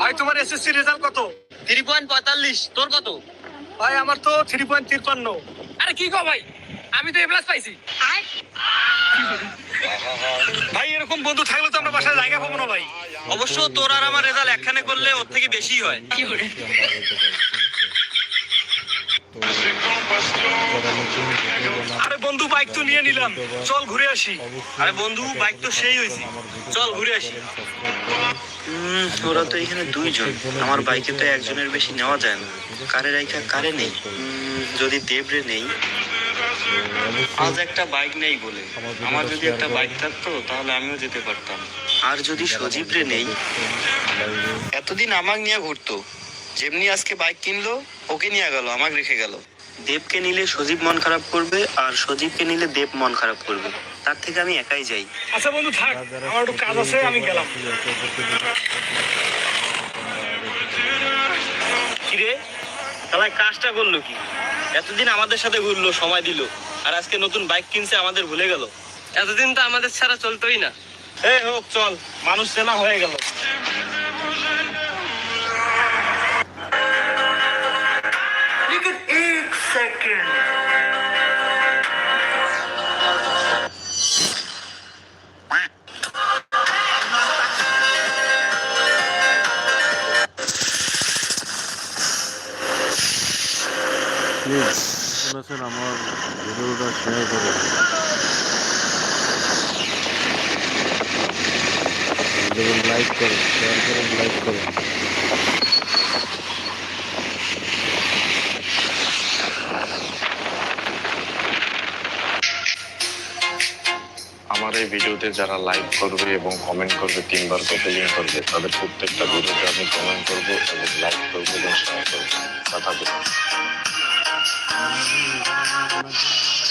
ভাই তোমার SSC result কত? থ্রি পয়েন্ট পঁয়তাল্লিশ তোর কত? ভাই আমার তো থ্রি পয়েন্ট তিরপান্ন আরে কি কো ভাই? আমি তো এ প্লাস পাইছি। ভাই এরকম বন্ধু থাকলে তো আমরা বাসায় জায়গা পাবো না ভাই। অবশ্য তোর আর আমার রেজাল্ট একখানে করলে ওর থেকে বেশি হয়। আরে বন্ধু বাইক তো নিয়ে নিলাম। চল ঘুরে আসি। আরে বন্ধু বাইক তো সেই হয়েছে। চল ঘুরে আসি। ওরা তো এখানে দুইজন। আমার বাইকে তো একজনের বেশি নেওয়া যায় না। কারে রাইখা, কারে নেই? যদি দেবরে নেই? আজ একটা বাইক নেই বলে। আমার যদি একটা বাইক থাকতো, তাহলে আমিও যেতে পারতাম। আর যদি সজীব রে নেই? এতদিন আমাকে নিয়ে ঘুরতো। যেমনি আজকে বাইক কিনলো, ওকে নিয়ে গেল, আমাকে রেখে গেল। দেবকে নিলে সজীব মন খারাপ করবে আর সজীবকে নিলে দেব মন খারাপ করবে। তার থেকে আমি একাই যাই। আচ্ছা বন্ধু থাক আমার একটু কাজ আছে আমি গেলাম। কিরে? তাহলে কাজটা করল কি? এতদিন আমাদের সাথে ঘুরলো সময় দিল আর আজকে নতুন বাইক কিনছে আমাদের ভুলে গেল। এতদিন তো আমাদের ছাড়া চলতোই না। এই হোক চল মানুষ চেনা হয়ে গেল। প্লিজ আমার ভিডিওটা শেয়ার ভিডিও লাইক করুন শেয়ার করুন লাইক করুন। আমার এই ভিডিওতে যারা লাইক করবে এবং কমেন্ট করবে, তিনবার কপিলিং করবে, তাদের প্রত্যেকটা ভিডিওতে আমি কমেন্ট করব এবং লাইক করব এবং শেয়ার করব। কথা দিলাম এ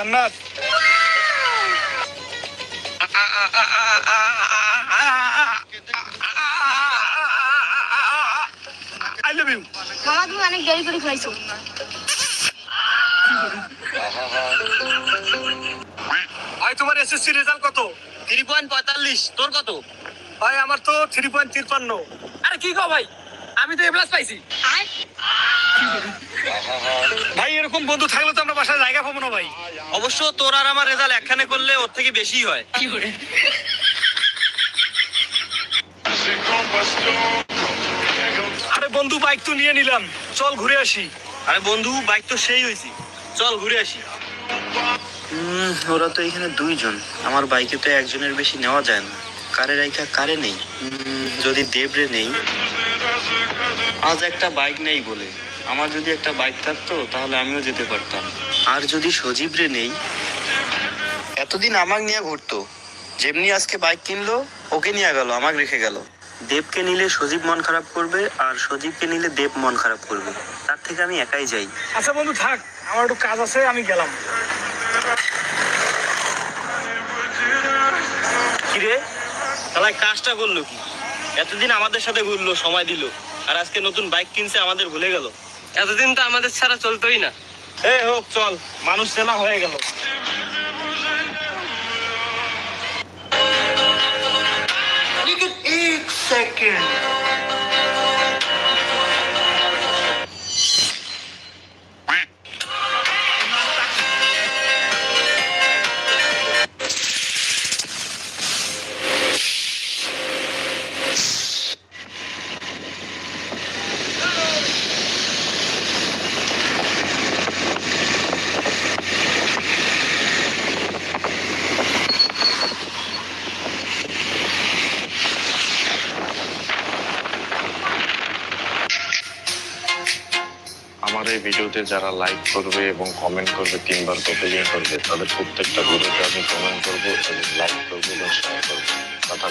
জান্নাত। আই লাভ ইউ মামা তুমি অনেক দেরি করে ফেলাইছো ভাই তোমার এসএসসি রেজাল্ট কত? থ্রি পয়েন্ট পঁয়তাল্লিশ তোর কত? ভাই আমার তো থ্রি পয়েন্ট তিরপান্ন আরে কি কো ভাই? আমি তো এ প্লাস পাইছি। ভাই এরকম বন্ধু থাকলে তো আমরা বাসায় জায়গা পাবো না ভাই অবশ্য তোর আর আমার রেজাল্ট একখানে করলে ওর থেকে বেশি হয়। আরে বন্ধু বাইক তো নিয়ে নিলাম। চল ঘুরে আসি। আরে বন্ধু বাইক তো সেই হয়েছে। চল ঘুরে আসি। ওরা তো এখানে দুইজন। আমার বাইকে তো একজনের বেশি নেওয়া যায় না। কারে রাইখা কারে নেই? যদি দেবরে নেই? আজ একটা বাইক নেই বলে। আমার যদি একটা বাইক থাকতো তাহলে আমিও যেতে পারতাম। আর যদি সজীব রে নেই? এতদিন আমাকে নিয়ে ঘুরতো। যেমনি আজকে বাইক কিনলো ওকে নিয়ে গেল আমাকে রেখে গেল। দেবকে নিলে সজীব মন খারাপ করবে আর সজীবকে নিলে দেব মন খারাপ করবে। তার থেকে আমি একাই যাই। আচ্ছা বন্ধু থাক। আমার একটু কাজ আছে আমি গেলাম। কিরে? তাহলে কাজটা করল কি? এতদিন আমাদের সাথে ঘুরলো সময় দিল আর আজকে নতুন বাইক কিনছে আমাদের ভুলে গেল। এতদিন তো আমাদের ছাড়া চলতোই না। এই হোক চল। মানুষ চেনা হয়ে গেল। সেকেন্ড আমার এই ভিডিওতে যারা লাইক করবে এবং কমেন্ট করবে, তিনবার প্রতিদিন করবে, তাদের প্রত্যেকটা ভিডিওতে আমি কমেন্ট করব এবং লাইক করব এবং শেয়ার করব। কথা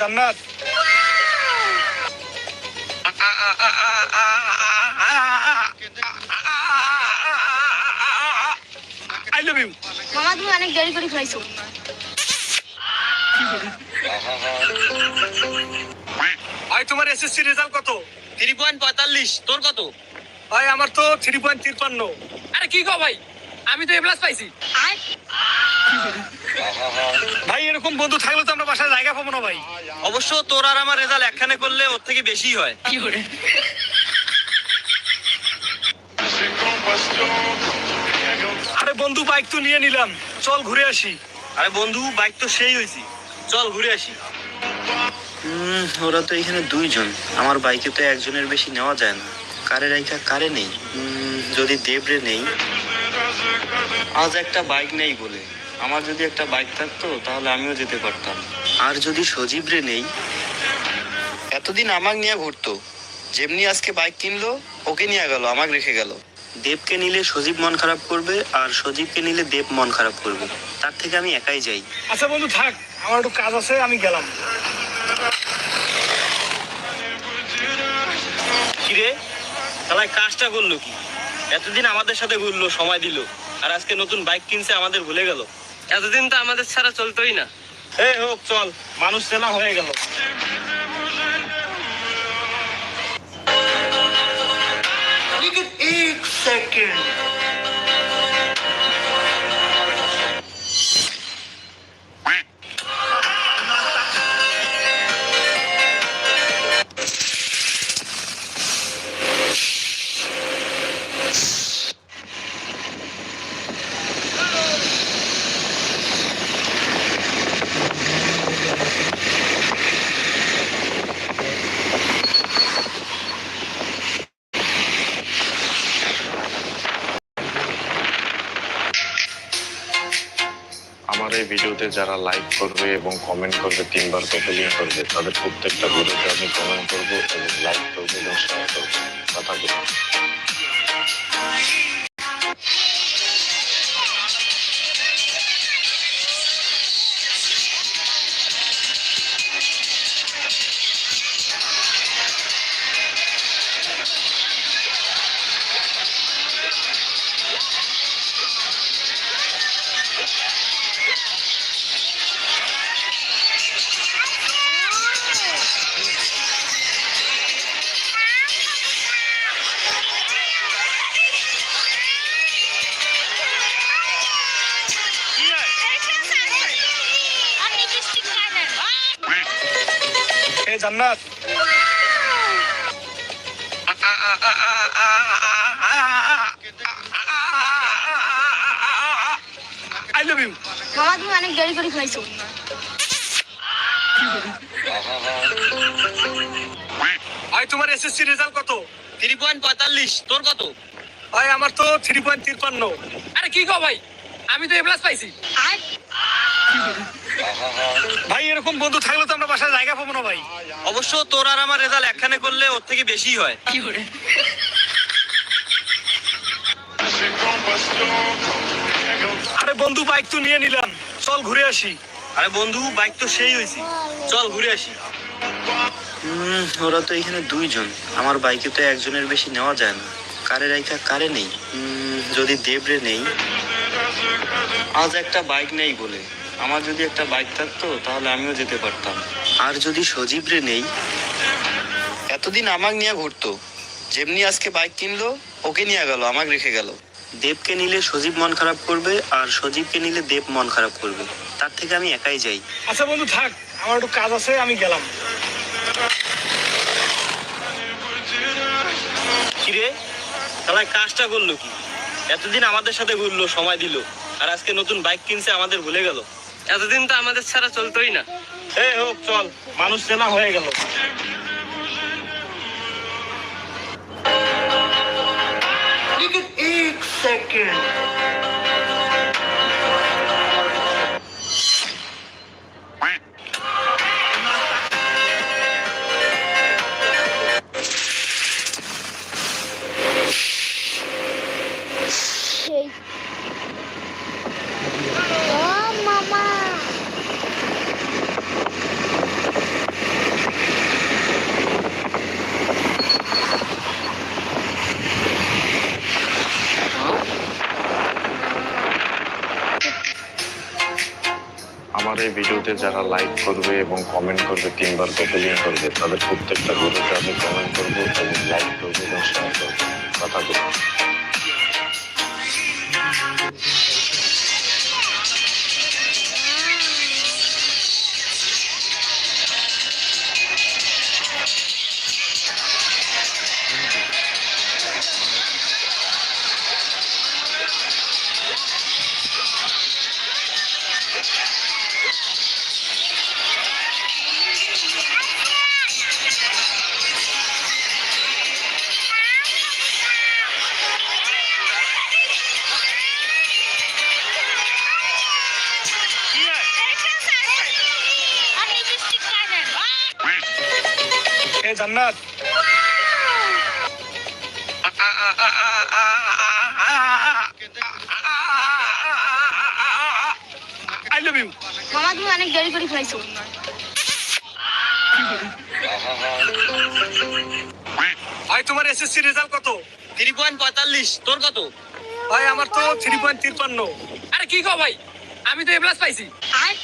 জান্নাত। আই লাভ ইউ মামা তুমি অনেক দেরি করে ফেলাইছো ভাই তোমার এসএসসি রেজাল্ট কত? থ্রি পয়েন্ট পঁয়তাল্লিশ তোর কত? ভাই আমার তো থ্রি পয়েন্ট তিরপান্ন আরে কি কো ভাই? আমি তো এ প্লাস পাইছি। ভাই এরকম বন্ধু থাকলে তো আমরা বাসায় জায়গা পাবো না ভাই। অবশ্য তোর আর আমার রেজাল্ট একখানে করলে ওর থেকে বেশি হয়। কি করে? আরে বন্ধু বাইক তো নিয়ে নিলাম। চল ঘুরে আসি। আরে বন্ধু বাইক তো সেই হয়েছি। চল ঘুরে আসি। ওরা তো এখানে দুইজন। আমার বাইকে তো একজনের বেশি নেওয়া যায় না। কারে রাইখা কারে নেই? উম, যদি দেবরে নেই? আজ একটা বাইক নেই বলে। আমার যদি একটা বাইক থাকতো তাহলে আমিও যেতে পারতাম। আর যদি সজীব রে নেই? এতদিন আমাকে নিয়ে ঘুরতো। যেমনি আজকে বাইক কিনলো ওকে নিয়ে গেল আমাকে রেখে গেল। দেবকে নিলে সজীব মন খারাপ করবে আর সজীবকে নিলে দেব মন খারাপ করবে। তার থেকে আমি একাই যাই। আচ্ছা বন্ধু থাক। আমার একটু কাজ আছে আমি গেলাম। কিরে? তাহলে কাজটা করল কি? এতদিন আমাদের সাথে ঘুরলো সময় দিল আর আজকে নতুন বাইক কিনছে আমাদের ভুলে গেল। এতদিন তো আমাদের ছাড়া চলতোই না। এই হোক চল। মানুষ চেনা হয়ে গেল। एक ভিডিওতে যারা লাইক করবে এবং কমেন্ট করবে, তিনবার কপিলিং করবে, তাদের প্রত্যেকটা ভিডিওতে আমি কমেন্ট করব এবং লাইক করব এবং শেয়ার করব। কথা দিলাম এ জান্নাত। আই লাভ ইউ মামা তুমি অনেক দেরি করে ফেলাইছো ভাই তোমার এসএসসি রেজাল্ট কত? থ্রি পয়েন্ট পঁয়তাল্লিশ তোর কত? ভাই আমার তো থ্রি পয়েন্ট তিরপান্ন। আরে কি কো ভাই? আমি তো এ প্লাস পাইছি। ভাই এরকম বন্ধু থাকলে তো আমরা বাসায় জায়গা পাবো না ভাই। অবশ্য তোর আর আমার রেজাল্ট একখানে করলে ওর থেকে বেশি হয়। কি করে? আরে বন্ধু বাইক তো নিয়ে নিলাম। চল ঘুরে আসি। আরে বন্ধু বাইক তো সেই হয়েছি। চল ঘুরে আসি। ওরা তো এখানে দুইজন। আমার বাইকে তো একজনের বেশি নেওয়া যায় না। কারে রাইখা কারে নেই? উম, যদি দেবরে নেই? আজ একটা বাইক নেই বলে। আমার যদি একটা বাইক থাকতো তাহলে আমিও যেতে পারতাম। আর যদি সজীব রে নেই? এতদিন আমাকে নিয়ে ঘুরতো। যেমনি আজকে বাইক কিনলো ওকে নিয়ে গেল আমাকে রেখে গেল। দেবকে নিলে সজীব মন খারাপ করবে আর সজীবকে নিলে দেব মন খারাপ করবে। তার থেকে আমি একাই যাই। আচ্ছা বন্ধু থাক। আমার একটু কাজ আছে আমি গেলাম। কিরে? তাহলে কাজটা করল কি? এতদিন আমাদের সাথে ঘুরলো সময় দিল আর আজকে নতুন বাইক কিনছে আমাদের ভুলে গেল। এতদিন তো আমাদের ছাড়া চলতোই না। এই হোক চল। মানুষ চেনা হয়ে গেল। সেই ভিডিওতে যারা লাইক করবে এবং কমেন্ট করবে, তিনবার কপিলিং করবে, তাদের প্রত্যেকটা ভিডিওতে আমি কমেন্ট করব, এবং লাইক করব, এবং শেয়ার করব। কথা বলব জান্নাত। আই লাভ ইউ মামা তুমি অনেক দেরি করে ফেলাইছো ভাই তোমার এসএসসি রেজাল্ট কত? থ্রি পয়েন্ট পঁয়তাল্লিশ তোর কত? ভাই আমার তো থ্রি পয়েন্ট তিরপান্ন। আরে কি কো ভাই? আমি তো এ প্লাস পাইছি। আর?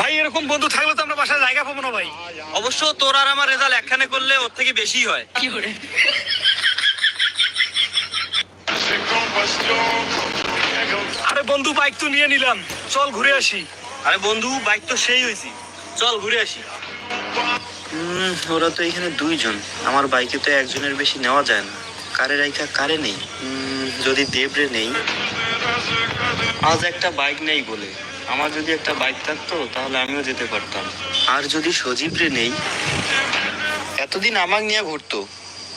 ভাই এরকম বন্ধু থাকলে তো আমরা বাসায় জায়গা পাবো না ভাই। অবশ্য তোর আর আমার রেজাল্ট একখানে করলে ওর থেকে বেশি হয়। আরে বন্ধু বাইক তো নিয়ে নিলাম। চল ঘুরে আসি। আরে বন্ধু বাইক তো সেই হয়েছি। চল ঘুরে আসি। ওরা তো এখানে দুইজন। আমার বাইকে তো একজনের বেশি নেওয়া যায় না। কারে রাইখা কারে নেই? যদি দেবরে নেই? আজ একটা বাইক নেই বলে। আমার যদি একটা বাইক থাকতো, তাহলে আমিও যেতে পারতাম। আর যদি সজীব রে নেই? এতদিন আমাকে নিয়ে ঘুরতো।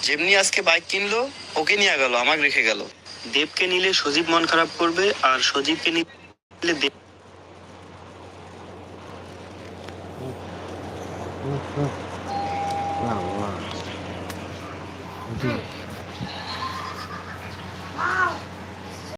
যেমনি আজকে বাইক কিনলো, ওকে নিয়ে গেল, আমাকে রেখে গেল। দেবকে নিলে সজীব মন খারাপ করবে, আর সজীবকে নিলে দেব